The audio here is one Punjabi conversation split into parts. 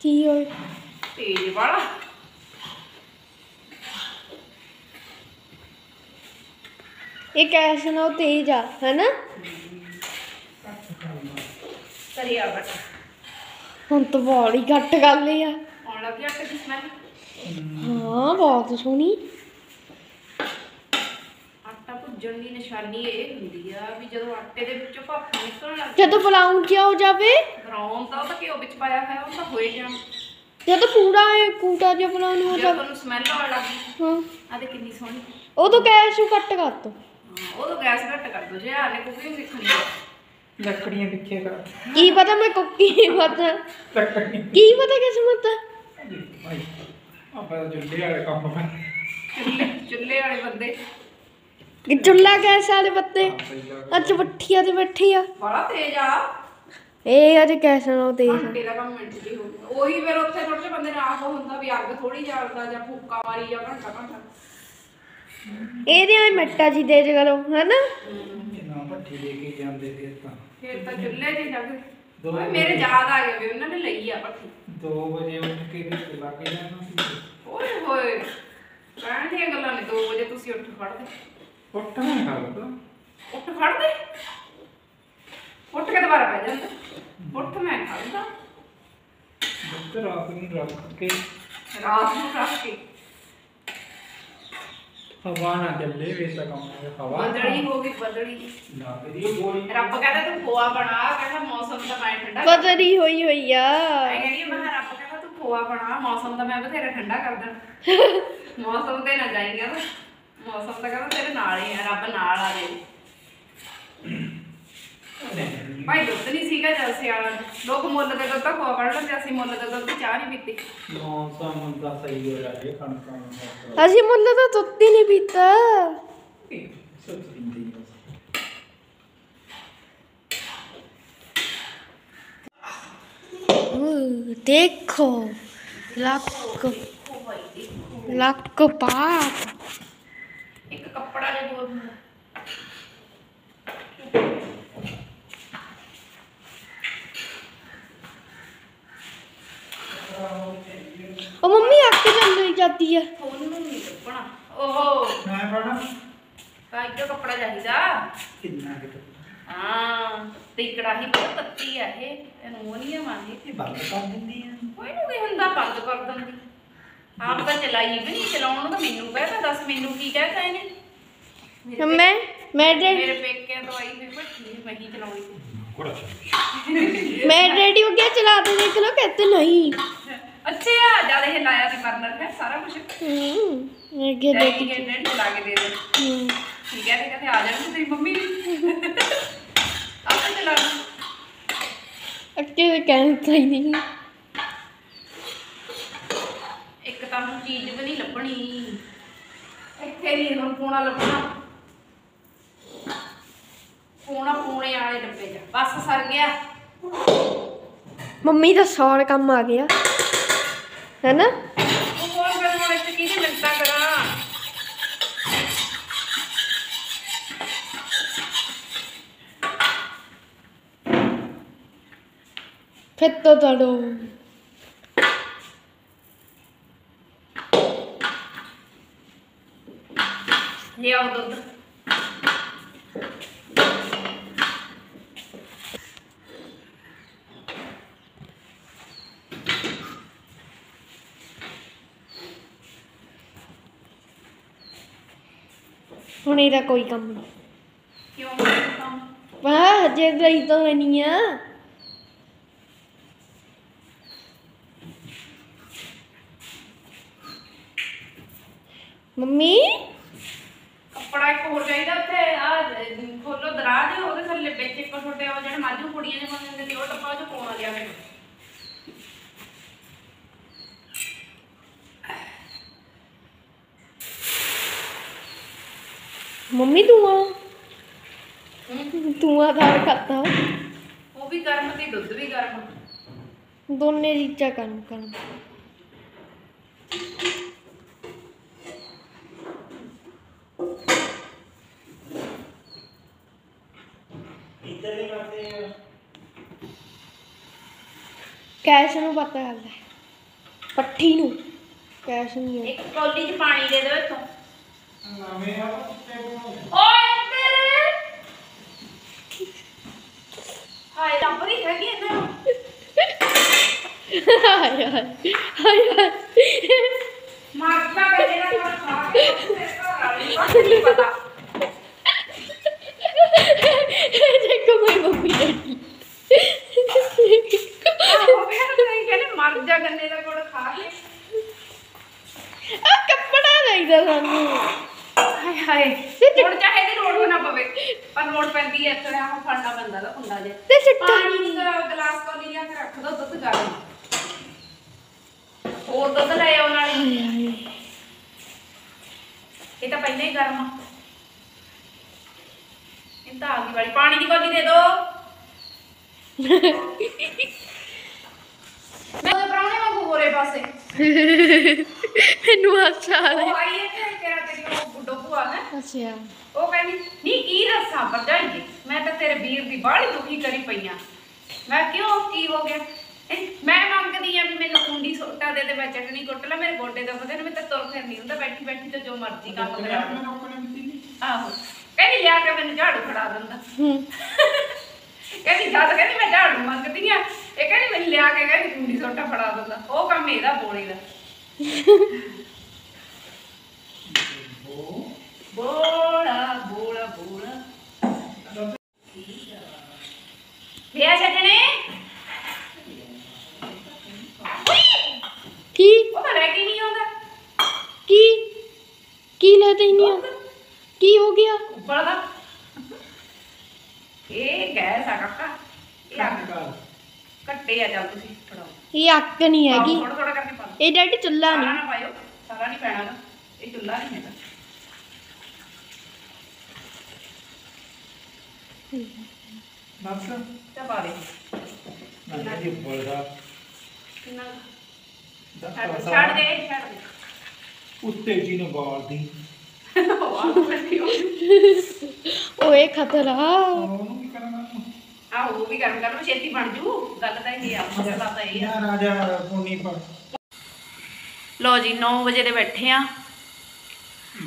ਕੀ ਹੋਏ ਤੇਜ਼ ਵਾਲਾ। ਇਹ ਕੈਸ਼ ਨਾ ਤੇਜ਼ ਆ ਹੈਨਾ? ਕਰਿਆ ਬਟ ਹੁਣ ਤਾਂ ਬੜੀ ਘੱਟ ਗੱਲ ਆ। ਆਉਣ ਲੱਗ ਗਿਆ ਤੇ ਸਮੈਲ ਹਾਂ ਬਹੁਤ ਸੋਹਣੀ। ਭੁੱਜਣ ਦੀ ਨਿਸ਼ਾਨੀ ਇਹ ਹੁੰਦੀ ਆ ਵੀ ਜਦੋਂ ਆਟੇ ਦੇ ਵਿੱਚੋਂ ਭਾਫ ਨਿਕਲਣ ਲੱਗ ਜਦੋਂ ਬਰਾਊਨ ਜਿਹਾ ਹੋ ਜਾਵੇ? ਬਰਾਉਨ ਤਾਂ ਉਹ ਤਾਂ ਘਿਓ ਵਿੱਚ ਪਾਇਆ ਹੋਇਆ ਉਹ ਤਾਂ ਹੋਏ ਜਾਂ। ਜਦੋਂ ਪੂਰਾ ਇਹ ਕੂਟਾ ਜਿਹਾ ਬਰਾਊਨ ਹੋ ਜਦੋਂ ਜਾਵੇ ਤੁਹਾਨੂੰ ਸਮੈਲ ਆਉਣ ਲੱਗ ਗਈ। ਹਾਂ। ਆ ਦੇ ਕਿੰਨੀ ਸੋਹਣੀ। ਉਦੋਂ ਕੈਸ਼ ਨੂੰ ਕੱਟ ਕਰ ਦੋ। ਹਾਂ, ਉਦੋਂ ਗੈਸ ਘੱਟ ਕਰ ਦੋ ਜੇ ਆਨੇ ਕੁਕਿੰਗ ਸਿੱਖਣੀ ਆ ਲੱਕੜੀਆਂ ਪਿੱਛੇ ਕਰ। ਕੀ ਪਤਾ ਮੈਂ ਕੁੱਕੀ ਪਤਾ ਲੱਕੜੀਆਂ। ਕੀ ਪਤਾ ਕਿਸਮਤ ਆ? ਭਾਈ ਆਪਾਂ ਤਾਂ ਜੁੱਲੇ ਵਾਲੇ ਕੰਮ ਕਰ ਚੁੱਲ੍ਹੇ ਚੁੱਲ੍ਹੇ ਵਾਲੇ ਬੰਦੇ। ਚੁੱਲਾ ਗੈਸ ਵਾਲੇ ਬੱਤੇ ਅੱਜ ਬੱਠੀਆਂ ਤੇ ਬੈਠੀ ਆ। ਬੜਾ ਤੇਜ਼ ਆ। ਇਹ ਅੱਜ ਕੈਸ਼ ਨਾਲ ਤੇਜ਼ ਆ। ਘੰਟੇ ਦਾ ਕੰਮ ਮਿੰਟ ਦੀ ਹੋ ਗਿਆ ਉਹੀ ਫਿਰ ਉੱਥੇ ਥੋੜੇ ਜਿਹੇ ਬੰਦੇ ਨਾਲ ਆਪ ਹੁੰਦਾ ਵੀ ਅੱਗ ਥੋੜੀ ਜਾਲਦਾ ਜਾਂ ਫੂਕਾ ਮਾਰੀ ਜਾਂ ਘੰਟਾ ਘੰਟਾ। ਇਹਦੇ ਆ ਮਿੱਟਾ ਜੀ ਦੇ ਕਰੋ ਹੈਨਾ? ਨਾ ਭੱਠੀ ਲੈ ਕੇ ਜਾਂਦੇ ਫਿਰ ਤਾਂ। ਫਿਰ ਤਾਂ ਚੁੱਲ੍ਹੇ 'ਤੇ ਜਾ ਕੇ ਦੋ ਓਏ ਮੇਰੇ ਯਾਦ ਆ ਗਿਆ ਵੀ ਉਹਨਾਂ ਨੇ ਲਈ ਆ ਪੱਠੀ 2 ਵਜੇ ਉੱਠ ਕੇ ਵਿੱਚ ਲਾ ਕੇ ਜਾਣਾ ਸੀ। ਓਏ ਹੋਏ ਕਹਿਣ ਦੀਆਂ ਗੱਲਾਂ ਨੇ 2 ਵਜੇ ਤੁਸੀਂ ਉੱਠ ਖੜਦੇ ਉੱਠਣਾ ਕਰਦਾ ਉੱਠ ਖੜਦੇ ਉੱਠ ਕੇ ਦੁਬਾਰਾ ਪੈ ਜਾਂਦੇ ਉੱਠ ਮੈਂ ਖੜਦਾ ਬੱਤ ਰਾਤ ਨੂੰ ਰੱਖ ਕੇ ਰਾਤ ਨੂੰ ਰੱਖ ਕੇ ਹਵਾ ਨਾ ਚੱਲੇ ਵੇ ਤਾਂ ਕੰਮ ਹੈ ਹਵਾ ਬਦਲੀ ਹੋ ਗਈ ਬਦਲੀ ਨਾ ਕਰੀ ਗੋਲੀ ਰੱਬ ਕਹਿੰਦਾ ਤੂੰ ਖੋਆ ਬਣਾ ਕਹਿੰਦਾ ਮੌਸਮ ਦਾ ਮੈਂ ਠੰਡਾ ਬਦਲੀ ਹੋਈ ਹੋਈ ਆ ਮੈਂ ਕਹਿੰਦੀ ਹਾਂ, ਮੈਂ ਕਿਹਾ ਰੱਬ ਕਹਿੰਦਾ ਤੂੰ ਖੋਆ ਬਣਾ ਮੌਸਮ ਦਾ ਮੈਂ ਮੌਸਮ ਤੇ ਤਾਂ ਤਾਂ ਕਹਿੰਦਾ ਤੇਰੇ ਨਾਲ ਹੀ ਆ ਰੱਬ ਨਾਲ ਆ ਜੇ। ਭਾਈ ਦੁੱਧ ਨਹੀਂ ਸੀਗਾ ਜਲ ਸਿਆਲਾ ਲੋਕ ਮੁੱਲ ਦੇ ਦੁੱਧ ਦਾ ਖੋਆ ਕੱਢ ਲੈਂਦੇ ਅਸੀਂ ਮੁੱਲ ਦੇ ਦੁੱਧ ਦੀ ਚਾਹ ਨਹੀਂ ਪੀਤੀ। ਮੌਸਮ ਦਾ ਸਹੀ ਹੋ ਰਿਹਾ ਇਹ ਕਣਕਾਂ ਦਾ ਅਸੀਂ ਮੁੱਲ ਤਾਂ ਦੁੱਧ ਹੀ ਨਹੀਂ ਪੀਤਾ। ਸੱਚ ਦਿੰਦੀ ਬਸ ਉਹ ਦੇਖੋ ਲੱਕ ਲੱਕ ਪਾਪ ਇੱਕ ਕੱਪੜਾ ਜਿਹਾ ਹੋਰ ਹੁੰਦਾ ਉਹ ਮੰਮੀ ਅੱਖ ਚੱਲ ਜਾਂਦੀ ਆ। ਉਹਨੂੰ ਨਹੀਂ ਲੱਭਣਾ। ਓਹੋ। ਮੈਂ ਪੜਨਾ ਤਾਂ ਇੱਕ ਕੱਪੜਾ ਚਾਹੀਦਾ। ਕਿੰਨਾ ਕਿਤੇ ਹਾਂ ਤੇ ਕੜਾਹੀ ਬਹੁਤ ਤੱਤੀ ਆ ਇਹ। ਇਹਨੂੰ ਉਹ ਨਹੀਂ ਮਾਰਨੀ ਇਹ ਬੰਦ ਕਰ ਦਿੰਦੀ ਆ। ਕੋਈ ਨੂੰ ਕੀ ਹੁੰਦਾ ਬੰਦ ਕਰ ਦਿੰਦੀ। ਆਪ ਤਾਂ ਚਲਾਈ ਵੀ ਨਹੀਂ ਚਲਾਉਣ ਨੂੰ ਤਾਂ ਮੈਨੂੰ ਤਾਂ ਦੱਸ ਮੈਨੂੰ ਕੀ ਕਹਿਤਾ ਇਹਨੇ। ਮੇਰੇ ਪੇ- ਮੈਂ ਮੈਂ ਮੇਰੇ ਪੇਕਿਆਂ ਤੋਂ ਆਈ ਵੀ ਭੱਠੀ ਮੈਂ ਹੀ ਚਲਾਉਣੀ ਸੀ। ਮੈਂ ਰੈਡੀ ਹੋ ਗਿਆ ਚਲਾ ਦੇ ਦੇਖ ਲੋ ਕਹਿੰਦੇ ਨਹੀਂ। ਅੱਛਾ ਜਦ ਇਹ ਲਾਇਆ ਤੇ ਬਰਨਰ ਹੈ ਸਾਰਾ ਕੁਝ ਹੂੰ ਇਹ ਅੱਗੇ ਡੈਡੀ ਦੇਖ। ਕੇ ਡੈਡੀ ਚਲਾ ਕੇ ਦੇ ਦੇ। ਹੂੰ। ਠੀਕ ਹੈ ਤੇ ਕਹਿੰਦੇ ਆ ਜਾਣੀ ਤੇਰੀ ਮੰਮੀ। ਆਪੇ ਚਲਾ ਲਓ। ਅੱਗੇ ਦੇ ਕਹਿੰਦਾ ਹੀ ਨਹੀਂ ਇੱਕ ਤਾਂ ਹੁਣ ਚੀਜ਼ ਵੀ ਨਹੀਂ ਲੱਭਣੀ। ਇੱਥੇ ਨਹੀਂ ਹੁਣ ਪੂਣਾ ਲੱਭਣਾ। ਪੂਣਾ ਪੂਣੇ ਵਾਲੇ ਡੱਬੇ 'ਚ। ਬਸ ਸਰ ਗਿਆ। ਮੰਮੀ ਦਾ ਸੌਰ ਕੰਮ ਆ ਗਿਆ। ਹੈਨਾ? ਉਹ ਕੋਲ ਕਰਨ ਵਾਲੇ ਤੇ ਕਿਹਦੀ ਮਿੰਤਾ ਕਰਾਂ? ਫਿਰ ਤੋਂ ਤੜੋ ਲਿਆਓ ਦੁੱਧ ਹੁਣ ਇਹਦਾ ਕੋਈ ਕੰਮ ਨਹੀਂ ਕਿਉਂ ਕੰਮ ਵਾਹ ਹਜੇ ਗਈ ਤਾਂ ਨਹੀਂ ਆ ਮੰਮੀ ਕੱਪੜਾ ਇੱਕ ਹੋਰ ਚਾਹੀਦਾ ਉੱਥੇ ਆ ਖੋਲੋ ਦਰਾਜ ਉਹਦੇ ਥੱਲੇ ਵਿੱਚ ਇੱਕ ਛੋਟੇ ਉਹ ਜਿਹੜੇ ਮਾਝੂ ਕੁੜੀਆਂ ਦੇ ਮੰਗਦੇ ਨੇ ਉਹ ਟੱਪਾ ਚ ਪਾਉਣਾ ਲਿਆ ਮੈਨੂੰ। ਮੰਮੀ ਤੂੰ ਆ ਤੂੰ ਆ ਦਾ ਖਾਤਾ। ਉਹ ਵੀ ਗਰਮ ਤੇ ਦੁੱਧ ਵੀ ਗਰਮ। ਦੋਨੇ ਚੀਜ਼ਾਂ ਕੰਮ ਕਰਨ ਇੱਧਰ ਨਹੀਂ ਕਰਦੇ ਕੈਸ਼ ਨੂੰ ਪਤਾ ਕਰਦਾ ਪੱਠੀ ਨੂੰ। ਕੈਸ਼ ਨਹੀਂ ਹੈ ਇੱਕ ਕੌਲੀ 'ਚ ਪਾਣੀ ਦੇ ਦਿਓ ਇੱਥੋਂ। ਨਵੇਂ ਆ ਕੁੱਤੇ ਬਣਾਉਂਦੇ। ਓਏ ਤੇਰੇ। ਹਾਏ ਰੱਬ ਦੀ ਹੈਗੀ ਇਹਨਾਂ ਨੂੰ। ਹਾਏ ਹਾਏ ਹਾਏ ਹਾਏ। ਮਾਰਦਾ ਕਹਿੰਦੇ ਨਾ ਥੋੜਾ ਖਾ ਕੇ। ਤੇਰੇ ਘਰ ਵਾਲੀ ਨਹੀਂ ਪਤਾ। ਦੇਖੋ ਮੇਰੀ ਮੰਮੀ ਡੈਡੀ ਆਹੋ ਫਿਰ ਤੁਸੀਂ ਕਹਿੰਦੇ ਮਰ ਜਾ ਗੰਨੇ ਦਾ ਗੁੜ ਖਾ ਕੇ। ਆ ਕੱਪੜਾ ਚਾਹੀਦਾ ਸਾਨੂੰ। ਹਾਏ ਹਾਏ ਹੁਣ ਚਾਹੇ ਲੋੜ ਵੀ ਨਾ ਪਵੇ ਪਰ ਲੋੜ ਪੈਂਦੀ ਹੈ ਇੱਥੇ ਆਹ ਫੜਨਾ ਪੈਂਦਾ ਦਾ ਕੁੰਡਾ ਜਿਹਾ। ਤੇ ਚਿੱਟਾ ਪਾਣੀ ਦਾ ਗਲਾਸ ਕੋਲੀ ਲਿਆ ਕੇ ਰੱਖ ਦੋ ਦੁੱਧ ਗਰਮ। ਹੋਰ ਦੁੱਧ ਲੈ ਹਾਏ ਹਾਏ। ਇਹ ਤਾਂ ਪਹਿਲਾਂ ਹੀ ਗਰਮ ਆ। ਇਹ ਤਾਂ ਆ ਗਈ ਵਾਲੀ। ਪਾਣੀ ਦੀ ਕੋਲੀ ਦੇ ਦੋ। ਮੈਂ ਤਾਂ ਪ੍ਰਾਹੁਣੇ ਵਾਂਗੂ ਹੋਰੇ ਪਾਸੇ। ਮੈਨੂੰ ਹਾਸਾ ਆ ਉਹ ਆਈ ਹੈ ਕਿ ਤੇਰਾ ਤੇਰੀ ਉਹ ਗੁੱਡੋ ਭੂਆ ਹੈ? ਅੱਛਾ। ਉਹ ਕਹਿੰਦੀ ਨਹੀਂ ਕੀ ਦੱਸਾਂ ਭਰਜਾਈ ਮੈਂ ਤਾਂ ਤੇਰੇ ਵੀਰ ਦੀ ਬਾਹਲੀ ਦੁਖੀ ਕਰੀ ਪਈ ਆ। ਮੈਂ ਕਿਉਂ? ਕੀ ਹੋ ਗਿਆ? ਇਹ ਮੈਂ ਮੰਗਦੀ ਆ ਵੀ ਮੈਨੂੰ ਕੁੰਡੀ ਸੋਟਾ ਦੇ ਦੇ ਮੈਂ ਚਟਣੀ ਕੁੱਟ ਲੈ ਮੇਰੇ ਗੋਡੇ ਦੁਖਦੇ ਨੇ ਮੈਂ ਤਾਂ ਤੁਰ ਫਿਰ ਨਹੀਂ ਹੁੰਦਾ ਬੈਠੀ ਬੈਠੀ ਤੇ ਜੋ ਮਰਜ਼ੀ ਕੰਮ ਕਰਾਂ ਆਹੋ। ਕਹਿੰਦੀ ਲਿਆ ਕੇ ਮੈਨੂੰ ਝਾੜੂ ਫੜਾ ਦਿੰਦਾ। ਕਹਿੰਦੀ ਜਦ ਕਹਿੰਦੀ ਮੈਂ ਝਾੜੂ ਮੰਗਦੀ ਆ ਇਹ ਕਹਿੰਦੀ ਮੈਨੂੰ ਲਿਆ ਕੇ ਕਹਿੰਦੀ ਕੁੰਡੀ ਸੋਟਾ ਫੜਾ ਦਿੰਦਾ। ਉਹ ਕੰਮ ਇਹਦਾ ਬੋਲੀ ਦਾ। ਬੋਲਾ ਬੋਲਾ ਬੋਲਾ। ਲਿਆ ਛੱਡਣੇ? ਕੀ? ਉਹ ਤਾਂ ਕੇ ਨਹੀਂ ਆਉਂਦਾ। ਕੀ? ਕੀ ਲੈਦੇ ਨਹੀਂ ਆ? ਕੀ ਹੋ ਗਿਆ? ਉੱਪਰ ਦਾ। ਇਹ ਗੈਸ ਆ ਕਾਕਾ। ਇਹ ਅੱਗ। ਕੱਟੇ ਆ ਚੱਲ ਤੁਸੀਂ ਫੜਾਓ। ਇਹ ਅੱਕ ਨਹੀਂ ਹੈਗੀ। ਥੋੜਾ ਥੋੜਾ ਕਰਕੇ ਪਾ। ਇਹ ਡੈਡੀ ਚੁੱਲਾ ਨਹੀਂ। ਨਾ ਪਾਇਓ ਸਾਰਾ ਨਹੀਂ ਪੈਣਾ। ਇਹ ਚੁੱਲ੍ਹਾ ਨਹੀਂ ਹੈਗਾ। ਬਸ। ਤਾਂ ਪਾ ਦੇ। ਮੈਂ ਜੀ ਬੋਲਦਾ ਕਿੰਨਾ ਦੱਸ ਛੱਡ ਦੇ ਛੱਡ ਦੇ। ਉੱਤੇ ਜੀ ਨੂੰ ਬੈਠੀ ਹੋ ਓਏ ਖਤਰਾ ਉਹਨੂੰ ਕੀ ਕਰਨਾ ਆ ਉਹ ਵੀ ਗਰਮ ਕਰ ਲਓ ਛੇਤੀ ਬਣ ਜੂ। ਗੱਲ ਤਾਂ ਇਹ ਆ ਮਸਲਾ ਤਾਂ ਇਹ ਆ। ਯਾ ਰਾਜਾ ਪੁੰਨੀ ਪਰ। ਲੋ ਜੀ 9 ਵਜੇ ਦੇ ਬੈਠੇ ਆ।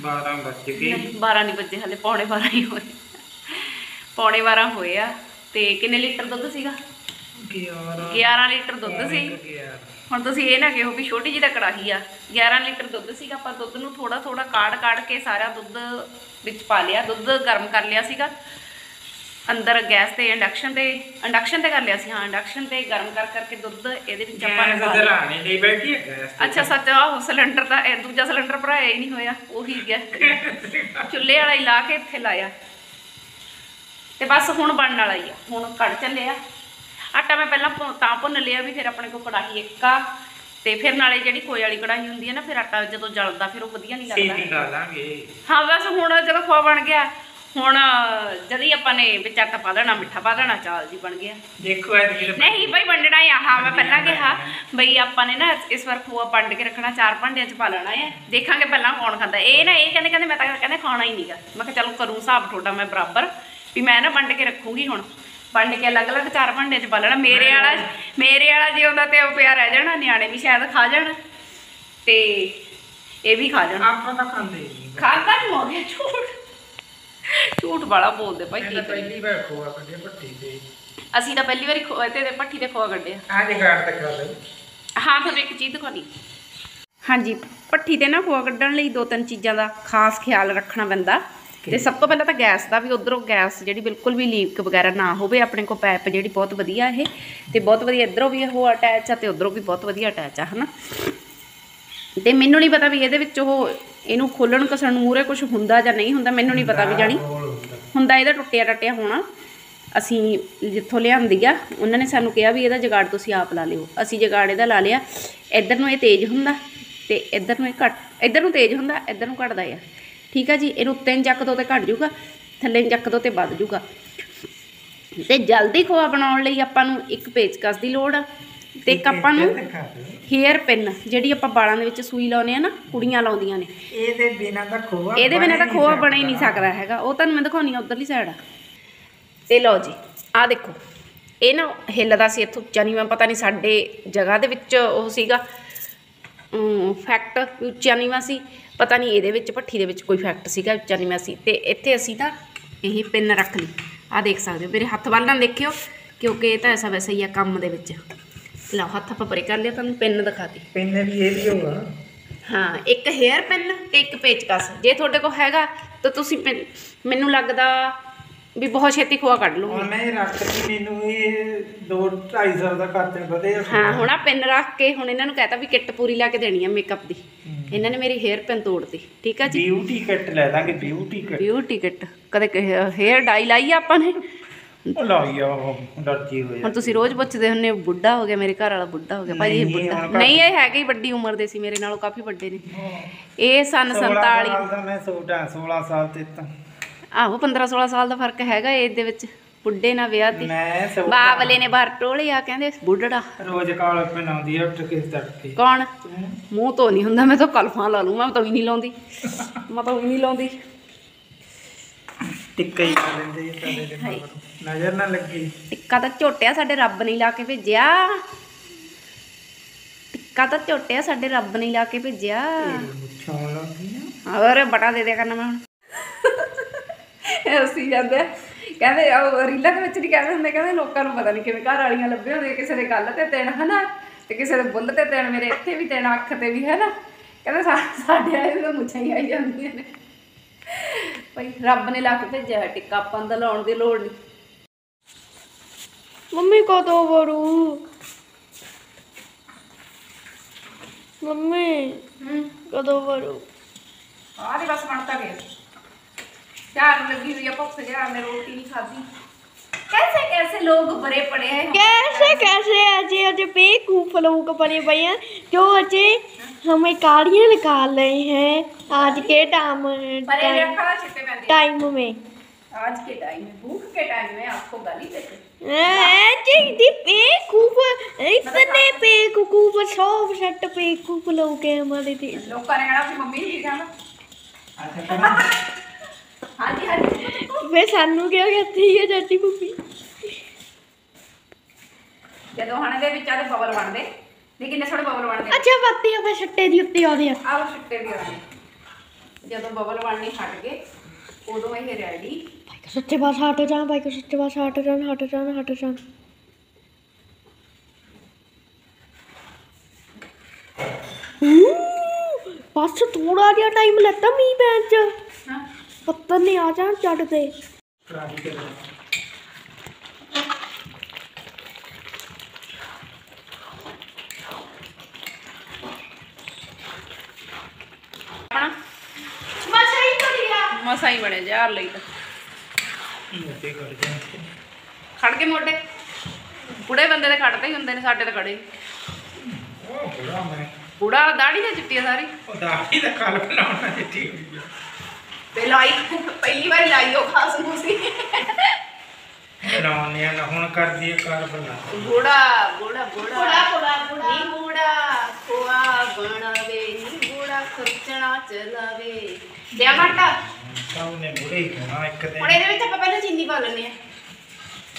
12 ਵੱਜ ਗਏ। 12 ਨਹੀਂ ਵੱਜੇ ਹਲੇ ਪੌਣੇ 12 ਹੀ ਹੋਏ। ਪੌਣੇ 12 ਹੋਏ ਆ। ਤੇ ਕਿੰਨੇ ਲੀਟਰ ਦੁੱਧ ਸੀਗਾ? 11 11 ਲੀਟਰ ਦੁੱਧ ਸੀ। ਹੁਣ ਤੁਸੀਂ ਇਹ ਨਾ ਕਿਹੋ ਵੀ ਛੋਟੀ ਜਿਹੀ ਤਾਂ ਕੜਾਹੀ ਆ। 11 ਲੀਟਰ ਦੁੱਧ ਸੀਗਾ ਆਪਾਂ ਦੁੱਧ ਨੂੰ ਥੋੜਾ ਥੋੜਾ ਕਾੜ ਕਾੜ ਕੇ ਸਾਰਾ ਦੁੱਧ ਵਿੱਚ ਪਾ ਲਿਆ। ਦੁੱਧ ਗਰਮ ਕਰ ਲਿਆ ਸੀਗਾ। ਅੰਦਰ ਗੈਸ ਤੇ ਇੰਡਕਸ਼ਨ ਤੇ ਇੰਡਕਸ਼ਨ ਤੇ ਕਰ ਲਿਆ ਸੀ। ਹਾਂ ਇੰਡਕਸ਼ਨ ਤੇ ਗਰਮ ਕਰ ਕਰਕੇ ਦੁੱਧ ਇਹਦੇ ਵਿੱਚ ਆਪਾਂ ਨੇ ਪਾ ਲਿਆ। ਲਈ ਬੈਠੀ ਹੈ ਗੈਸ ਅੱਛਾ ਸੱਚ ਆਹੋ ਸਿਲੰਡਰ ਦਾ ਇਹ ਦੂਜਾ ਸਿਲੰਡਰ ਭਰਾਇਆ ਹੀ ਨਹੀਂ ਹੋਇਆ। ਉਹੀ ਗਿਆ। ਚੁੱਲ੍ਹੇ ਵਾਲਾ ਹੀ ਲਾ ਕੇ ਇੱਥੇ ਲਾਇਆ। ਤੇ ਬਸ ਹੁਣ ਬਣਨ ਵਾਲਾ ਹੀ ਆ। ਹੁਣ ਕੜ ਚੱਲਿਆ। ਆਟਾ ਮੈਂ ਪਹਿਲਾਂ ਤਾਂ ਭੁੰਨ ਲਿਆ ਵੀ ਫਿਰ ਆਪਣੇ ਕੋਲ ਕੜਾਹੀ ਇੱਕ ਆ। ਤੇ ਫਿਰ ਨਾਲੇ ਜਿਹੜੀ ਖੋਏ ਵਾਲੀ ਕੜਾਹੀ ਹੁੰਦੀ ਹੈ ਨਾ ਫਿਰ ਆਟਾ ਜਦੋਂ ਜਲਦਾ ਫਿਰ ਉਹ ਵਧੀਆ ਨਹੀਂ ਲੱਗਦਾ। ਸੀਟੀ ਲਾ ਲਾਂਗੇ। ਹਾਂ ਬਸ ਹੁਣ ਜਦੋਂ ਖੋਆ ਬਣ ਗਿਆ ਹੁਣ ਜਦ ਆਪਾਂ ਨੇ ਵਿੱਚ ਆਟਾ ਪਾ ਦੇਣਾ ਮਿੱਠਾ ਪਾ ਦੇਣਾ ਚਾਲ ਜੀ ਬਣ ਗਿਆ। ਦੇਖੋ ਇਹ ਰੀਲ ਨਹੀਂ ਬਈ ਵੰਡਣਾ ਹੀ ਆ। ਹਾਂ ਮੈਂ ਪਹਿਲਾਂ ਕਿਹਾ ਬਈ ਆਪਾਂ ਨੇ ਨਾ ਇਸ ਵਾਰ ਖੋਆ ਵੰਡ ਕੇ ਰੱਖਣਾ ਚਾਰ ਭਾਂਡਿਆਂ 'ਚ ਪਾ ਲੈਣਾ ਹੈ ਦੇਖਾਂਗੇ ਪਹਿਲਾਂ ਕੌਣ ਖਾਂਦਾ। ਇਹ ਨਾ ਇਹ ਕਹਿੰਦੇ ਕਹਿੰਦੇ ਮੈਂ ਤਾਂ ਕਹਿੰਦੇ ਖਾਣਾ ਹੀ ਨਹੀਂਗਾ ਮੈਂ ਕਿਹਾ ਚਲੋ ਕਰੂੰ ਹਿਸਾਬ ਤੁਹਾਡਾ ਮੈਂ ਬਰਾਬਰ ਵੀ ਮੈਂ ਨਾ ਵੰਡ ਕੇ ਰੱਖੂੰਗੀ ਹੁਣ। ਵੰਡ ਕੇ ਅਲੱਗ-ਅਲੱਗ ਚਾਰ ਭਾਂਡਿਆਂ 'ਚ ਪਾ ਲੈਣਾ। ਮੇਰੇ ਵਾਲਾ ਮੇਰੇ ਵਾਲਾ ਜੇ ਹੁੰਦਾ ਤੇ ਉਹ ਪਿਆ ਰਹਿ ਜਾਣਾ ਨਿਆਣੇ ਵੀ ਸ਼ਾਇਦ ਖਾ ਜਾਣ ਤੇ ਇਹ ਵੀ ਖਾ ਜਾਣ। ਆਪਾਂ ਤਾਂ ਖਾਂਦੇ ਨਹੀਂ। ਖਾਂਦਾ ਨਹੀਂ ਹੋ ਗਿਆ ਝੂਠ। ਝੂਠ ਵਾਲਾ ਬੋਲਦੇ ਭਾਈ ਕੀ ਤਾਂ ਕਰੀਏ ਪਹਿਲੀ ਵਾਰ ਖੋਆ ਕੱਢਿਆ ਭੱਟੀ ਤੇ। ਅਸੀਂ ਤਾਂ ਪਹਿਲੀ ਵਾਰੀ ਖੋਏ ਤੇ ਪੱਠੀ ਤੇ ਖੋਆ ਕੱਢਿਆ। ਆ ਜਗਾੜ ਤੱਕ ਕਰ ਲੈ ਹਾਂ ਤੁਹਾਨੂੰ ਇੱਕ ਚੀਜ਼ ਦਿਖਾਉਣੀ। ਹਾਂਜੀ ਪੱਠੀ ਤੇ ਨਾ ਖੋਆ ਕੱਢਣ ਲਈ ਦੋ ਤਿੰਨ ਚੀਜ਼ਾਂ ਦਾ ਖਾਸ ਖਿਆਲ ਰੱਖਣਾ ਪੈਂਦਾ। ਤੇ ਸਭ ਤੋਂ ਪਹਿਲਾਂ ਤਾਂ ਗੈਸ ਦਾ ਵੀ ਉਧਰੋਂ ਗੈਸ ਜਿਹੜੀ ਬਿਲਕੁਲ ਵੀ ਲੀਕ ਵਗੈਰਾ ਨਾ ਹੋਵੇ ਆਪਣੇ ਕੋਲ ਪਾਈਪ ਜਿਹੜੀ ਬਹੁਤ ਵਧੀਆ ਇਹ ਤੇ ਬਹੁਤ ਵਧੀਆ ਇਧਰੋਂ ਵੀ ਉਹ ਅਟੈਚ ਆ ਤੇ ਉਧਰੋਂ ਵੀ ਬਹੁਤ ਵਧੀਆ ਅਟੈਚ ਆ ਹਨਾ? ਤੇ ਮੈਨੂੰ ਨਹੀਂ ਪਤਾ ਵੀ ਇਹਦੇ ਵਿੱਚ ਉਹ ਇਹਨੂੰ ਖੋਲਣ ਕਸਣ ਨੂੰ ਮੂਰੇ ਕੁਝ ਹੁੰਦਾ ਜਾਂ ਨਹੀਂ ਹੁੰਦਾ ਮੈਨੂੰ ਨਹੀਂ ਪਤਾ ਵੀ ਜਾਣੀ। ਹੁੰਦਾ ਇਹਦਾ ਟੁੱਟਿਆ ਟੱਟਿਆ ਹੋਣਾ। ਅਸੀਂ ਜਿੱਥੋਂ ਲਿਆਂਦੀ ਆ ਉਹਨਾਂ ਨੇ ਸਾਨੂੰ ਕਿਹਾ ਵੀ ਇਹਦਾ ਜਗਾੜ ਤੁਸੀਂ ਆਪ ਲਾ ਲਿਓ। ਅਸੀਂ ਜਗਾੜ ਇਹਦਾ ਲਾ ਲਿਆ। ਇੱਧਰ ਨੂੰ ਇਹ ਤੇਜ਼ ਹੁੰਦਾ ਤੇ ਇੱਧਰ ਨੂੰ ਇਹ ਘੱਟ ਇੱਧਰ ਨੂੰ ਤੇਜ਼ ਹੁੰਦਾ ਇੱਧਰ ਨੂੰ ਘਟਦਾ ਆ। ਠੀਕ ਆ ਜੀ ਇਹਨੂੰ ਉੱਤੇ ਨੂੰ ਚੱਕ ਦੋ ਤੇ ਘਟ ਜਾਊਗਾ ਥੱਲੇ ਨੂੰ ਚੱਕ ਦੋ ਤੇ ਵੱਧ ਜਾਊਗਾ। ਤੇ ਜਲਦੀ ਖੋਆ ਬਣਾਉਣ ਲਈ ਆਪਾਂ ਨੂੰ ਇੱਕ ਪੇਚਕਸ ਦੀ ਲੋੜ ਆ ਤੇ ਇੱਕ ਆਪਾਂ ਨੂੰ ਹੇਅਰ ਪਿੰਨ ਜਿਹੜੀ ਆਪਾਂ ਵਾਲਾਂ ਦੇ ਵਿੱਚ ਸੂਈ ਲਾਉਨੇ ਆ ਨਾ ਕੁੜੀਆਂ ਲਾਉਂਦੀਆਂ ਨੇ। ਇਹਦੇ ਬਿਨਾ ਤਾਂ ਖੋਆ ਇਹਦੇ ਬਿਨਾਂ ਤਾਂ ਖੋਆ ਬਣ ਹੀ ਨਹੀਂ ਸਕਦਾ ਹੈਗਾ। ਉਹ ਤੁਹਾਨੂੰ ਮੈਂ ਦਿਖਾਉਣੀ ਆ ਉਧਰਲੀ ਸਾਈਡ ਆ। ਤੇ ਲਓ ਜੀ ਆਹ ਦੇਖੋ ਇਹ ਨਾ ਹਿੱਲਦਾ ਸੀ ਇੱਥੋਂ ਉੱਚਾ ਨਹੀਂ ਮੈਂ ਪਤਾ ਨਹੀਂ ਸਾਡੇ ਜਗ੍ਹਾ ਦੇ ਵਿੱਚ ਉਹ ਸੀਗਾ। ਫੈਕਟ ਉੱਚਾ ਨੀਵਾਂ ਸੀ। ਪਤਾ ਨਹੀਂ ਇਹਦੇ ਵਿੱਚ ਭੱਠੀ ਦੇ ਵਿੱਚ ਕੋਈ ਫੈਕਟ ਸੀਗਾ ਉੱਚਾ ਨੀਵਾਂ ਸੀ। ਤੇ ਇੱਥੇ ਅਸੀਂ ਨਾ ਇਹ ਪਿੰਨ ਰੱਖ ਲਈ। ਆ ਦੇਖ ਸਕਦੇ ਹੋ। ਮੇਰੇ ਹੱਥ ਵੱਲ ਨਾ ਦੇਖਿਓ ਕਿਉਂਕਿ ਇਹ ਤਾਂ ਐਸਾ ਵੈਸਾ ਹੀ ਆ ਕੰਮ ਦੇ ਵਿੱਚ। ਲਓ ਹੱਥ ਆਪਾਂ ਪਰੇ ਕਰ ਲਿਆ ਤੁਹਾਨੂੰ ਪਿੰਨ ਦਿਖਾਤੀ ਪਿੰਨ ਵੀ ਇਹ ਵੀ ਹੋਗਾ ਹਾਂ ਇੱਕ ਹੇਅਰ ਪੈਨ ਤੇ ਇੱਕ ਪੇਚਕਸ ਜੇ ਤੁਹਾਡੇ ਕੋਲ ਹੈਗਾ ਤਾਂ ਤੁਸੀਂ ਮੈਨੂੰ ਲੱਗਦਾ ਵੀ ਬਹੁਤ ਛੇਤੀ ਖੋਆ ਕੱਢ ਲਓਗੇ ਹੁਣ ਮੈਂ ਇਹ ਰੱਖ ਕੇ ਮੈਨੂੰ ਇਹ 2 250 ਦਾ ਖਰਚਾ ਵਧਿਆ ਹਾਂ ਹੁਣ ਆ ਪੈਨ ਰੱਖ ਕੇ ਹੁਣ ਇਹਨਾਂ ਨੂੰ ਕਹਤਾ ਵੀ ਕਿੱਟ ਪੂਰੀ ਲਾ ਕੇ ਦੇਣੀ ਆ ਮੇਕਅਪ ਦੀ। ਇਹਨਾਂ ਨੇ ਮੇਰੀ ਹੇਅਰ ਪੈਨ ਤੋੜਤੀ ਠੀਕ ਆ ਜੀ? ਬਿਊਟੀ ਕਿੱਟ ਲੈ ਦਾਂਗੇ ਬਿਊਟੀ ਕਿੱਟ ਬਿਊਟੀ ਕਿੱਟ ਕਦੇ ਹੇਅਰ ਡਾਈ ਲਾਈ ਆ ਆਪਾਂ ਨੇ? ਉਹ ਲਾਈ ਆ ਉਹ ਡਰਜੀ ਹੋਇਆ ਹੁਣ ਤੁਸੀਂ ਰੋਜ਼ ਪੁੱਛਦੇ ਹੁੰਨੇ ਬੁੱਢਾ ਹੋ ਗਿਆ ਮੇਰੇ ਘਰ ਵਾਲਾ ਬੁੱਢਾ ਹੋ ਗਿਆ? ਭਾਈ ਇਹ ਬੁੱਢਾ। ਨਹੀਂ ਇਹ ਹੈਗੇ ਹੀ ਵੱਡੀ ਉਮਰ ਦੇ ਸੀ ਮੇਰੇ ਨਾਲੋਂ ਕਾਫੀ ਵੱਡੇ ਨੇ। ਇਹ ਸਨ 16 47 ਸਾਲ ਦਾ ਮੈਂ ਛੋਟਾ 16 ਸਾਲ ਤੇ ਤਾਂ। ਆਹੋ 15 16 ਸਾਲ ਦਾ ਫ਼ਰਕ ਹੈਗਾ ਏਜ ਦੇ ਵਿੱਚ। ਬੁੱਢੇ ਨਾਲ ਵਿਆਹ ਦੀ ਮੈਂ ਬਾਵਲੇ ਨੇ ਬਾਹਰ ਟੋਲਿਆ ਕਹਿੰਦੇ ਬੁੱਢੜਾ। ਰੋਜ਼ ਕਾਲ ਪਨਾਉਂਦੀ ਆ ਉੱਠ ਕੇ ਤੜਕੇ। ਕੌਣ? ਮੂੰਹ ਤੋਂ ਨਹੀਂ ਹੁੰਦਾ ਮੈਂ ਤਾਂ ਕਲਫਾਂ ਲਾ ਲੂੰ ਮੈਂ ਤਾਂ ਵੀ ਨਹੀਂ ਲਾਉਂਦੀ। ਮੈਂ ਤਾਂ ਵੀ ਨਹੀਂ ਲਾਉਂਦੀ। ਟਿੱਕਾ ਹੀ ਕਰ ਲੈਂਦੇ ਜੀ ਸਾਡੇ ਦੇ ਮਗਰ ਨਜ਼ਰ ਨਾ ਲੱਗੀ। ਟਿੱਕਾ ਤਾਂ ਝੋਟਿਆ ਸਾਡੇ ਰੱਬ ਨੇ ਲਾ ਕੇ ਭੇਜਿਆ। ਟਿੱਕਾ ਤਾਂ ਝੋਟਿਆ ਸਾਡੇ ਰੱਬ ਨੇ ਲਾ ਕੇ ਭੇਜਿਆ। ਮੁੱਛਾਂ ਲੱਗੀ ਨਾ। ਹੋਰ ਬਟਾ ਦੇ ਦਿਆ ਕਰਨਾ ਮੈਂ ਹੁਣ। ਅਸੀਂ ਜਾਂਦੇ ਆ। ਕਹਿੰਦੇ ਉਹ ਰੀਲਾਂ ਦੇ ਵਿੱਚ ਨਹੀਂ ਕਹਿੰਦੇ ਹੁੰਦੇ ਕਹਿੰਦੇ ਲੋਕਾਂ ਨੂੰ ਪਤਾ ਨਹੀਂ ਕਿਵੇਂ ਘਰ ਵਾਲੀਆਂ ਲੱਭੇ ਹੁੰਦੇ ਕਿਸੇ ਦੇ ਗੱਲ ਤੇ ਤਿੰਨ ਹਨਾ? ਤੇ ਕਿਸੇ ਦੇ ਬੁੱਲ ਤੇ ਤਿੰਨ ਮੇਰੇ ਇੱਥੇ ਵੀ ਤਿੰਨ ਅੱਖ ਤੇ ਵੀ ਹੈ ਨਾ ਕਹਿੰਦੇ ਸਾਡੇ ਆਏ ਤਾਂ ਮੁੱਛਾਂ ਹੀ ਆਈ ਜਾਂਦੀਆਂ ਨੇ। ਭਾਈ ਰੱਬ ਨੇ ਲਾ ਕੇ ਭੇਜਿਆ ਟਿੱਕਾ ਆਪਾਂ ਲਾਉਣ ਦੀ ਲੋੜ ਨਹੀਂ ਮੰਮੀ ਕਦੋਂ ਵਰੂ ਮੰਮੀ ਕਦੋਂ ਵਰੂ ਆਹ ਦੇ ਬਸ ਬਣਤਾ ਗਿਆ चार लगी हुई है भुख गया मैं रोटी नहीं खाती। कैसे कैसे लोग भरे पड़े हैं? कैसे कैसे? ऐसे ऐसे बेवकूफ़ लोग भरे पड़े हैं। जो अच्छे हमें गाड़ियाँ निकाल रहे हैं। आज के टाइम टाइम में। आज के टाइम में भूख के टाइम में आपको गाली देते बेवकूफ़ इतने बेवकूफ़ सब सट बेवकूफ़ लोग हमारे देश। लोग मम्मी ਹਾਂਜੀ ਹਾਂਜੀ। ਵੇ ਸਾਨੂੰ ਕਿਉਂ ਕਹਤੀ ਹੈ ਚਾਚੀ ਭੁੱਪੀ ਜਦੋਂ ਹਣ ਦੇ ਵਿੱਚ ਆਦੇ ਬਬਲ ਬਣਦੇ। ਨਹੀਂ ਕਿੰਨੇ ਸੋਹਣੇ ਬਬਲ ਬਣਦੇ। ਅੱਛਾ ਬੱਤੀ ਆਪਾਂ ਛੱਟੇ ਦੀ ਉੱਤੇ ਆਉਂਦੇ ਆ। ਆਹ ਛੱਟੇ ਵੀ ਆਉਂਦੇ। ਜਦੋਂ ਬਬਲ ਬਣਨੇ ਹਟ ਗਏ ਉਦੋਂ ਇਹ ਰੈਡੀ ਸੱਚੇ ਪਾਸੇ ਹਟ ਜਾਣ ਭਾਈ ਕੋ ਸੱਚੇ ਪਾਸੇ ਹਟ ਜਾਣ ਹਟ ਜਾਣ ਹਟ ਜਾਣ। ਬਸ ਥੋੜਾ ਜਿਹਾ ਟਾਈਮ ਲੱਗਦਾ ਮੀਂਹ ਪੈਣ ਚ। ਹਾਂ। ਪੱਪਰ ਨਹੀਂ ਆ ਜਾਣ ਛੱਡ ਦੇ। ਮਸਾ ਹੀ ਬਣੇ ਯਾਰ ਲਈ ਤਾਂ। ਖੜ ਕੇ ਮੋਢੇ। ਬੁੜੇ ਬੰਦੇ ਦੇ ਖੜਦੇ ਹੀ ਹੁੰਦੇ ਨੇ ਸਾਡੇ ਤਾਂ ਖੜੇ ਬੁੜਾ ਦਾੜੀ ਤੇ ਚਿੱਟੀ ਆ ਸਾਰੀ। ਉਹ ਦਾੜੀ ਦਾ ਕਾਲ ਬਣਾਉਣਾ ਚਿੱਟੀ ਹੋਈ ਆ। ਤੇ ਲਾਈ ਪਹਿਲੀ ਵਾਰ ਲਾਈ ਉਹ ਖਾਸ ਮੂਸੀ। ਬਣਾਉਣੇ ਆ ਨਾ ਹੁਣ ਕਰਦੀ ਹੈ ਕਾਰ ਬਣਾ। ਗੋੜਾ ਗੋੜਾ ਗੋੜਾ। ਗੋੜਾ ਗੋੜਾ ਗੋੜਾ। ਗੋੜਾ ਕੋਆ ਬਣਾਵੇ ਨੀ ਗੋੜਾ ਖਰਚਣਾ ਚਲਾਵੇ। ਦਿਆ ਮਾਟਾ ਸਭ ਨੇ ਬੁਰੇ ਹੋਣਾ ਇੱਕ ਦਿਨ। ਹੁਣ ਇਹਦੇ ਵਿੱਚ ਆਪਾਂ ਪਹਿਲਾਂ ਚੀਨੀ ਪਾ ਲੈਣੇ ਆ।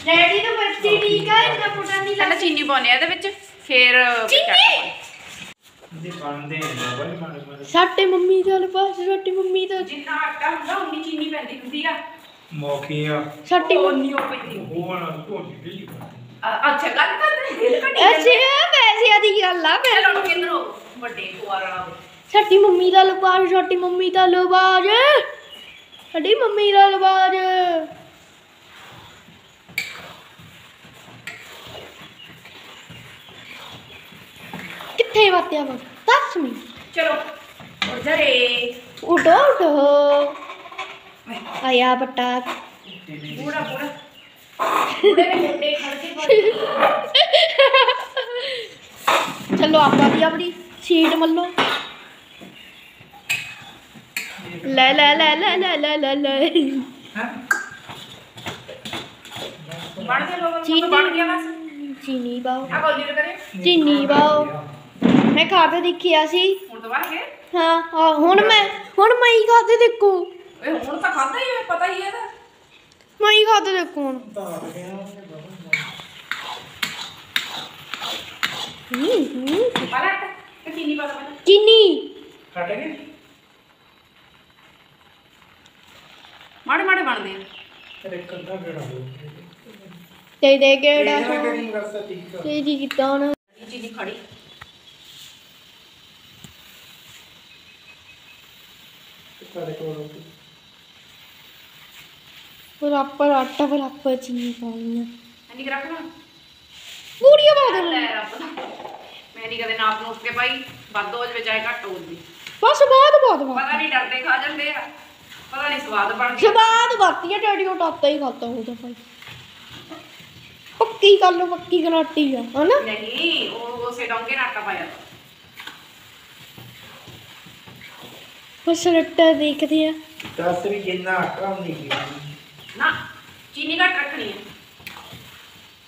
ਰੈਡੀ ਤਾਂ ਬੱਚੀ ਠੀਕ ਆ ਇਹਨਾਂ ਪੁੱਟਾਂ ਦੀ ਪਹਿਲਾਂ ਚੀਨੀ ਪਾਉਣੇ ਆ ਇਹਦੇ ਵਿੱਚ ਫੇਰ ਚੀਨੀ? ਇਹਦੇ ਮੰਮੀ ਦੇ ਵਾਲੇ ਪਾਸੇ ਸਾਡੀ ਮੰਮੀ ਦਾ ਜਿੰਨਾ ਆਟਾ ਹੁੰਦਾ ਉਨੀ ਚੀਨੀ ਪੈਂਦੀ ਹੁੰਦੀ ਆ। ਮੌਕੇ ਆ। ਸਾਡੀ ਉਨੀ ਉਹ ਪੈਂਦੀ ਹੋਣ ਢੋਲੀ ਢਿੱਲੀ ਬਣਦੀ। ਅ- ਅੱਛਾ ਗੱਲ ਕਰਦੇ ਦਿਲ ਘਟੀ ਅਸੀਂ ਇਹ ਪੈਸਿਆਂ ਦੀ ਗੱਲ ਆ ਫਿਰ ਚਲੋ ਕਿਧਰੋ ਵੱਡੇ ਕੁਆਰਾ ਸਾਡੀ ਮੰਮੀ ਦਾ ਲਿਬਾਸ ਸਾਡੀ ਮੰਮੀ ਦਾ ਲਿਬਾਸ ਸਾਡੀ ਮੰਮੀ ਦਾ ਲਿਬਾਸ ਕਿੱਥੇ ਵਾਤਿਆ ਵਾ ਦੱਸ ਮੈਨੂੰ ਚਲੋ ਉੱਠ ਜਾ ਰੇ ਉਡੋ ਉਡੋ ਆਇਆ ਬਟਾ ਬੂੜਾ ਬੂੜਾ ਬੂੜੇ ਦੇ ਮੁੰਡੇ ਖੜ ਕੇ ਪਾ- ਚਲੋ ਆਪਾਂ ਵੀ ਆਪਣੀ ਸੀਟ ਮੱਲੋ ਲੈ ਲੈ ਲੈ ਲੈ ਲੈ ਮੈਂ ਖਾ ਕੇ ਦੇਖਿਆ ਸੀ। ਹੁਣ ਗਏ? ਹਾਂ ਹਾਂ ਹੁਣ ਮੈਂ ਹੁਣ ਮੈਂ ਹੀ ਖਾਦੇ ਦੇਖੋ। ਓਏ ਹੁਣ ਤਾਂ ਖਾਦਾ ਹੀ ਹੈ ਪਤਾ ਹੀ ਹੈ ਇਹਦਾ। ਮੈਂ ਹੀ ਖਾਦੇ ਦੇਖੋ ਹੁਣ। ਹੂੰ ਹੂੰ। ਪਲਟ ਚੀਨੀ ਪਾ ਦੇ ਚੀਨੀ। ਕੱਟ ਗਏ ਮਾੜੇ ਮਾੜੇ ਬਣਦੇ ਆ। ਫਿਰ ਇੱਕ ਅੱਧਾ ਗੇੜਾ ਹੋ ਤੇ ਦੇ। ਕਿਹੜਾ ਤੇ ਜੀ ਕੀਤਾ ਹੁਣ। ਚੀਨੀ ਖੜੀ। ਸਾਡੇ ਕੋਲ ਬਰਾਬਰ ਆਟਾ ਬਰਾਬਰ ਚੀਨੀ ਪਾਉਣੀ ਆ ਐਨੀ ਕਿ ਰੱਖ ਲਾਂ ਪੂਰੀਆਂ ਪਾ ਦੇ ਲੈ ਰੱਬ ਦਾ। ਮੈਂ ਨਹੀਂ ਕਦੇ ਨਾਪ ਨੂਪ ਕੇ ਭਾਈ ਵੱਧ ਹੋ ਜਾਵੇ ਚਾਹੇ ਘੱਟ ਹੋ ਜਾਵੇ ਬਸ ਬਾਅਦ ਬਾਅਦ ਬਾਅਦ ਪਤਾ ਨਹੀਂ ਡਰਦੇ ਖਾ ਜਾਂਦੇ ਆ ਪਤਾ ਨਹੀਂ ਸਵਾਦ ਬਣ ਗਿਆ ਸਵਾਦ ਬਾਤੀ ਹੈ ਡੈਡੀ ਉਹ ਟਾਪਾ ਹੀ ਖਾਤਾ ਹੋਊਗਾ ਭਾਈ ਪੱਕੀ ਕਰ ਲੋ ਪੱਕੀ ਗਰਾਟੀ ਆ ਹਨਾ ਨਹੀਂ ਉਹ ਉਸੇ ਡੋਂਗੇ ਨਾਲ ਆਟਾ ਪਾਇਆ ਬਸ ਰੱਟਾ ਦੇਖਦੇ ਆ। ਦੱਸ ਵੀ ਜਿੰਨਾ ਆਟਾ ਨਹੀਂ ਗਿਆ ਨਾ ਚੀਨੀ ਘੱਟ ਰੱਖਣੀ ਹੈ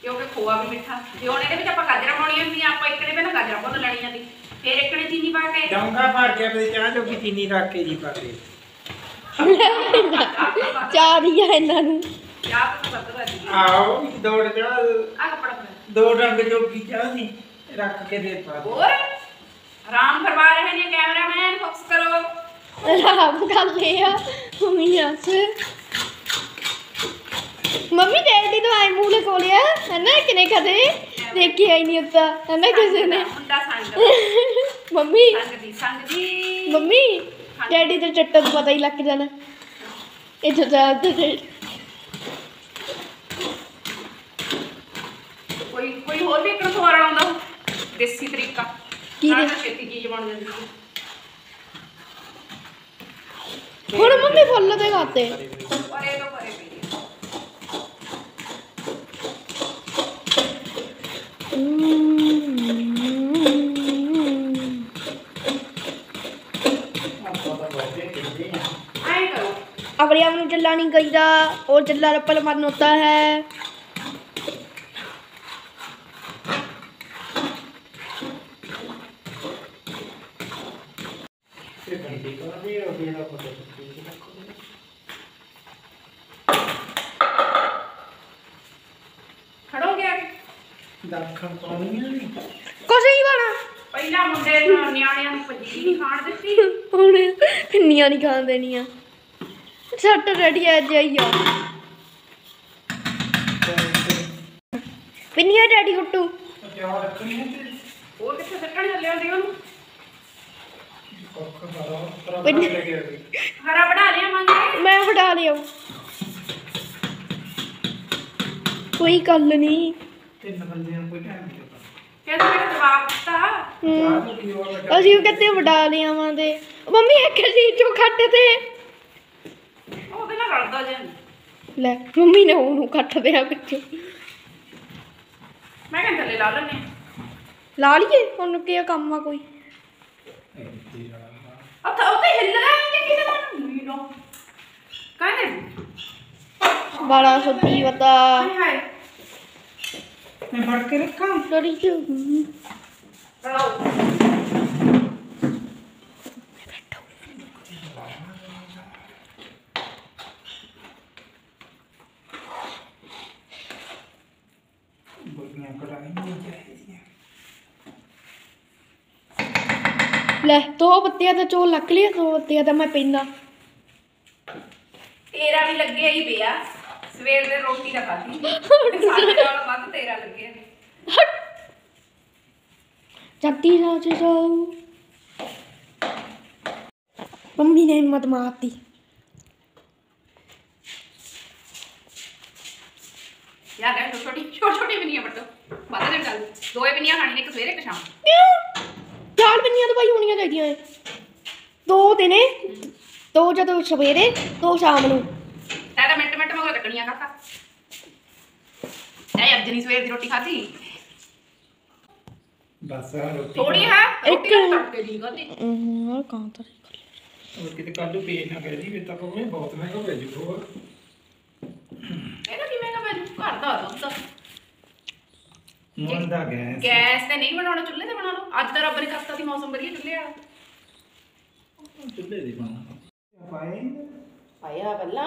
ਕਿਉਂਕਿ ਖੋਆ ਵੀ ਮਿੱਠਾ। ਜੇ ਹੁਣ ਇਹਦੇ ਵਿੱਚ ਆਪਾਂ ਗਾਜਰਾਂ ਪਾਉਣੀਆਂ ਹੁੰਦੀਆਂ ਆਪਾਂ ਇੱਕ ਨੇ ਪਹਿਲਾਂ ਗਾਜਰਾਂ ਭੁੰਨ ਲੈਣੀਆਂ ਦੀ ਫਿਰ ਇੱਕ ਨੇ ਚੀਨੀ ਪਾ ਕੇ। ਡੋਂਗਾ ਭਰ ਕੇ ਆਪਣੀ ਚਾਹ ਜੋ ਕਿ ਚੀਨੀ ਰੱਖ ਕੇ ਜੀ ਪਾ ਦੇ ਚਾਰ ਹੀ ਆ ਇਹਨਾਂ ਨੂੰ। ਚਾਹ ਤੋਂ ਵੱਧ ਵੱਧ ਗਈ। ਆਓ ਦੌੜ ਚਾਹ ਆ ਕੱਪੜਾ ਦੋ ਡੰਗ ਜੋਗੀ ਚਾਹ ਸੀ ਰੱਖ ਕੇ ਦੇ ਪਾ ਦੇ। ਹੋਰ? ਆਰਾਮ ਫਰਮਾ ਰਹੇ ਨੇ ਕੈਮਰਾਮੈਨ ਫੋਕਸ ਕਰੋ। ਆਰਾਮ ਕਰ ਲਿਆ। ਮੰਮੀ ਹੱਸ। ਮੰਮੀ ਡੈਡੀ ਤੋਂ ਆਈ ਮੂਲੇ ਕੋਲਿਆ ਹੈ ਨਾ ਕਿਨੇ ਕਦੇ ਦੇਖਿਆ ਹੀ ਨਹੀਂ ਉੱਤਾ ਹੈ ਨਾ ਕਿਸੇ ਨੇ। ਮੁੰਡਾ ਸੰਗ ਮੰਮੀ। ਸੰਗ ਦੀ ਸੰਗ ਦੀ। ਮੰਮੀ ਡੈਡੀ ਤੇ ਚੱਟਾ ਨੂੰ ਪਤਾ ਹੀ ਲੱਗ ਜਾਣਾ। ਇਹ ਜੋ ਜਾਂਦੇ ਤੇ ਕੋਈ ਕੋਈ ਹੋਰ ਵੀ ਇੱਕ ਆਉਂਦਾ। ਦੇਸੀ ਤਰੀਕਾ। ਕੀ ਦੇ- ਛੇਤੀ ਚੀਜ਼ ਬਣ ਜਾਂਦੀ थोड़ा मम्मी फल दे खाते अगर यहाँ चल्ला नहीं कही और चल्ला रप्पल मारना होता है। ਕੁਛ ਨਹੀਂ ਬਣਾ ਪਹਿਲਾਂ ਮੁੰਡੇ ਨੂੰ ਨਿਆਣਿਆਂ ਨੂੰ ਭੱਜੀ ਨਹੀਂ ਖਾਣ ਦਿੱਤੀ। ਹੁਣ ਕਿੰਨੀਆਂ ਨਹੀਂ ਖਾਣ ਦੇਣੀਆਂ। ਸੱਟ ਰੈਡੀ ਆ। ਜਾਈਓ ਪਿੰਨੀਆਂ ਡੈਡੀ ਹੁੱਟੂ। ਉਹ ਜਾ ਰੱਖਣੀ ਹੈ ਤੇ ਮੈਂ ਹਟਾ ਲਿਆ। ਕੋਈ ਗੱਲ ਨਹੀਂ। ਤਿੰਨ ਬੰਦਿਆਂ ਨੂੰ ਕੋਈ ਟਾਈਮ ਨਹੀਂ ਪਤਾ ਕਹਿੰਦੇ ਮੇਰਾ ਜਵਾਬ ਦਿੱਤਾ। ਹਮ, ਚਾਹ ਅਸੀਂ ਉਹ ਕਿਤੇ ਵਡਾ ਲਿਆਵਾਂ ਦੇ ਮੰਮੀ ਇੱਕ ਚੀਜ਼ ਚੋਂ ਖੱਟ ਤੇ। ਉਹਦੇ ਨਾਲ ਰਲਦਾ ਜੇ ਲੈ ਮੰਮੀ ਨੇ ਉਹਨੂੰ ਕੱਟ ਦਿਆ ਵਿੱਚੋਂ ਮੈਂ ਕਹਿੰਦਾ ਥੱਲੇ ਲਾ ਲੈਣੇ ਲਾ ਲਈਏ ਉਹਨੂੰ ਕੀ ਕੰਮ ਆ ਕੋਈ। ਉੱਥੇ ਉੱਥੇ ਹਿੱਲਣਾ ਹੀ ਨਹੀਂ ਕਿਤੇ ਨਾ ਨੀਨੋ ਕਹਿੰਦੇ ਬੜਾ ਸੱਚੀ ਹਾਏ ਹਾਏ। ਮੈਂ ਫੜ ਕੇ ਰੱਖਾਂ? ਡਰੀ ਚ ਰਲਾਓ ਬੋਲੀਆਂ ਕਰਾਈ ਨਹੀਂ ਚਾਹੀਦੀਆਂ ਲੈ ਦੋ ਪੱਤੀਆਂ ਤਾਂ ਚੋ ਲੱਕ ਲਿਆ ਦੋ ਪੱਤੀਆਂ ਤਾਂ ਮੈਂ ਪੈਂਦਾ ਤੇਰਾ ਵੀ ਲੱਗਿਆ ਹੀ ਪਿਆ। ਸਵੇਰ ਦੇ ਰੋਟੀ ਦਾ ਖਾਧੀ ਸਾਡੇ ਨਾਲ ਵੱਧ ਤੇਰਾ ਲੱਗਿਆ ਜੱਦੀ ਰਾਜ ਜਾਉ ਮੰਮੀ ਨੇ ਹਿੰਮਤ ਮਾਰਤੀ ਯਾਰ ਇਹ ਛੋਟੀ ਛੋਟੀ ਛੋਟੀ ਵੀ ਨਹੀਂ ਆ ਬਟੋ ਵੱਧ ਦੇ ਚੱਲ ਦੋਏ ਵੀ ਨਹੀਂ ਖਾਣੀ ਨੇ ਇੱਕ ਸਵੇਰੇ ਇੱਕ ਸ਼ਾਮ ਕਿਉਂ ਚਾਰ ਬੰਨੀਆਂ ਤਾਂ ਭਾਈ ਹੋਣੀਆਂ ਚਾਹੀਦੀਆਂ ਏ ਦੋ ਦਿਨੇ ਦੋ ਜਦੋਂ ਸਵੇਰੇ ਦੋ ਸ਼ਾਮ ਨੂੰ ਤੈ ਤਾਂ ਮਿੰਟ ਮਿੰਟ ਲੱਗਣੀਆਂ ਕਾਕਾ ਐ ਅੱਜ ਨਹੀਂ ਸਵੇਰ ਦੀ ਰੋਟੀ ਖਾਧੀ। ਬਸ ਆ ਰੋਟੀ ਥੋੜੀ ਹੈ ਰੋਟੀ ਇੱਕ- ਨਾਲ ਤੜਕੇ ਦੀ ਖਾਧੀ। ਹਾਂ ਕਾਂ ਤਾਂ ਹੋਰ ਕਿਤੇ ਕੱਲ ਨੂੰ ਪੇਜ ਨਾ ਕਹਿ ਦੀ ਵੀ ਤਾਂ ਕੋਈ ਬਹੁਤ ਮਹਿੰਗਾ ਪੈ ਜੂਗਾ ਇਹਦਾ ਕਿਵੇਂ ਮੈਨੂੰ ਘਰ ਦਾ ਦੁੱਧ। ਮਨ ਦਾ ਗੈਸ। ਗੈਸ ਤੇ ਨਹੀਂ ਬਣਾਉਣਾ ਚੁੱਲ੍ਹੇ ਤੇ ਬਣਾ ਲਓ। ਅੱਜ ਤਾਂ ਰੱਬ ਨੇ ਕਰਤਾ ਸੀ ਮੌਸਮ ਵਧੀਆ ਚੁੱਲ੍ਹੇ ਵਾਲਾ। ਚੁੱਲ੍ਹੇ ਦੀ ਬਣਾ ਪਾਏ ਆਇਆ ਬੱਲਾ